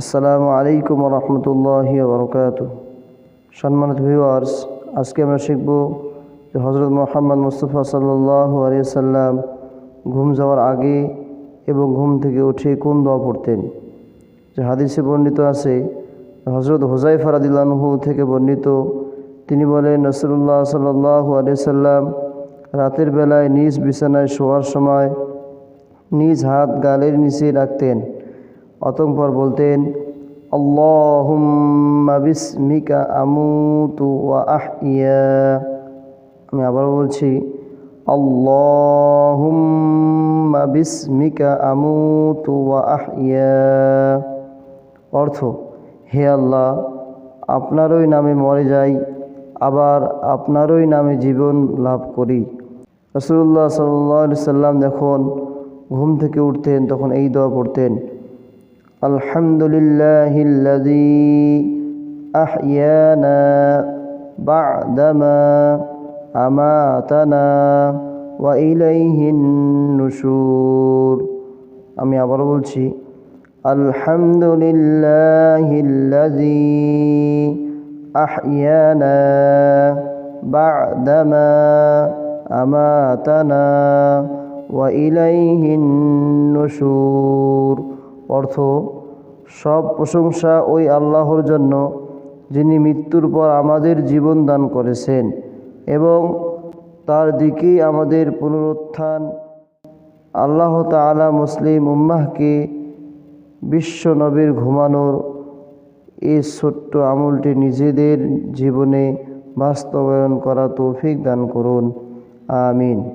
আসসালামু আলাইকুম রহমতুল্লাহ বরকাত সম্মানিত ভিউয়ার্স আজকে আমরা শিখব যে হজরত মোহাম্মদ মুস্তফা সাল্লাহ আলিয়াল্লাম ঘুম যাওয়ার আগে এবং ঘুম থেকে উঠে কোন দোয়া পড়তেন? যে হাদিসে বর্ণিত আছে হজরত হুজাই ফারাদিল্লাহু থেকে বর্ণিত, তিনি বলেন নসরুল্লাহ সাল্লাহ আলিয়াল্লাম রাতের বেলায় নিজ বিছানায় শোয়ার সময় নিজ হাত গালের নিচে রাখতেন। অতঃপর বলতেন ওয়া আমি আবার বলছি ওয়া অর্থ, হে আল্লাহ, আপনারই নামে মরে যাই, আবার আপনারই নামে জীবন লাভ করি। রসুল্লাহ সাল্লি সাল্লাম যখন ঘুম থেকে উঠতেন, তখন এই দোয়া পড়তেন আলহামদুলিল্লাহিল্লাযী আহইয়ানা বা'দামা আমাতানা ওয়া ইলাইহিন নুশুর আমি আবার বলছি আলহামদুলিল্লাহিল্লাযী أحيانا بعدما أماتنا وإليه النشور অর্থ সব প্রশংসা ওই আল্লাহর জন্য, যিনি মৃত্যুর পর আমাদের জীবন দান করেছেন এবং তার দিকেই আমাদের পুনরুত্থান। আল্লাহ তালা মুসলিম উম্মাহকে বিশ্ব নবীর ঘুমানোর এই ছোট্ট আমলটি নিজেদের জীবনে বাস্তবায়ন করা তৌফিক দান করুন। আমিন।